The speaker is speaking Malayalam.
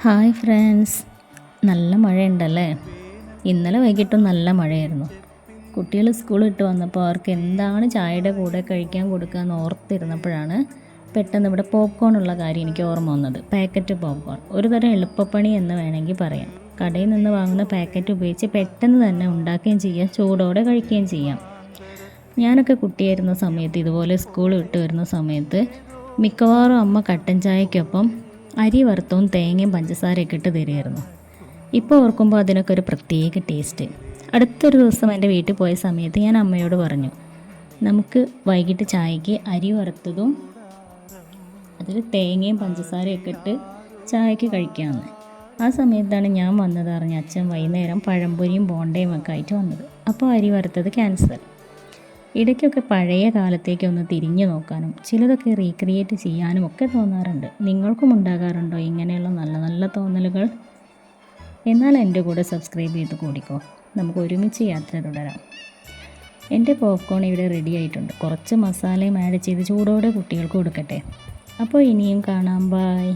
Hi friends. നല്ല മഴയുണ്ടല്ലേ? ഇന്നലെ വൈകിട്ടും നല്ല മഴയായിരുന്നു. കുട്ടികൾ സ്കൂൾ ഇട്ട് വന്നപ്പോൾ അവർക്ക് എന്താണ് ചായയുടെ കൂടെ കഴിക്കാൻ കൊടുക്കുക എന്ന് ഓർത്തിരുന്നപ്പോഴാണ് പെട്ടെന്ന് ഇവിടെ പോപ്കോൺ ഉള്ള കാര്യം എനിക്ക് ഓർമ്മ വന്നത്. പാക്കറ്റ് പോപ്കോൺ ഒരു തരം എളുപ്പപ്പണി എന്ന് വേണമെങ്കിൽ പറയാം. കടയിൽ നിന്ന് വാങ്ങുന്ന പാക്കറ്റ് ഉപയോഗിച്ച് പെട്ടെന്ന് തന്നെ ഉണ്ടാക്കുകയും ചെയ്യാം. ചൂടോടെ കഴിക്കുകയും ചെയ്യാം. ഞാനൊക്കെ കുട്ടിയായിരുന്ന സമയത്ത് ഇതുപോലെ സ്കൂൾ വിട്ട് വരുന്ന സമയത്ത് മിക്കവാറും അമ്മ കട്ടൻ ചായക്കൊപ്പം അരി വറുത്തവും തേങ്ങയും പഞ്ചസാരയൊക്കെ ഇട്ട് തരുമായിരുന്നു ഇപ്പോൾ ഓർക്കുമ്പോൾ അതിനൊക്കെ ഒരു പ്രത്യേക ടേസ്റ്റ് അടുത്തൊരു ദിവസം എന്റെ വീട്ടിൽ പോയ സമയത്ത് ഞാൻ അമ്മയോട് പറഞ്ഞു നമുക്ക് വൈകിട്ട് ചായക്ക് അരി വറുത്തതും അതിൽ തേങ്ങയും പഞ്ചസാരയൊക്കെ ഇട്ട് ചായക്ക് കഴിക്കാമെന്ന് ആ സമയത്താണ് ഞാൻ വന്നത് അച്ഛൻ വൈകുന്നേരം പഴംപൊരിയും ബോണ്ടയും ഒക്കെ ആയിട്ട് വന്നത്. അപ്പോൾ അരി വറുത്തത് ക്യാൻസൽ ഇടയ്ക്കൊക്കെ പഴയ കാലത്തേക്ക് ഒന്ന് തിരിഞ്ഞു നോക്കാനും ചിലതൊക്കെ റീക്രിയേറ്റ് ചെയ്യാനും ഒക്കെ തോന്നാറുണ്ട്. നിങ്ങൾക്കും ഉണ്ടാകാറുണ്ടോ ഇങ്ങനെയുള്ള നല്ല നല്ല തോന്നലുകൾ? എന്നാൽ എന്റെ കൂടെ സബ്സ്ക്രൈബ് ചെയ്ത് കൂടിക്കോ. നമുക്ക് ഒരുമിച്ച് യാത്ര തുടരാം. എന്റെ പോപ്കോൺ ഇവിടെ റെഡി ആയിട്ടുണ്ട്. കുറച്ച് മസാലയും ആഡ് ചെയ്ത് ചൂടോടെ കുട്ടികൾക്ക് കൊടുക്കട്ടെ. അപ്പോൾ ഇനിയും കാണാം. ബായ്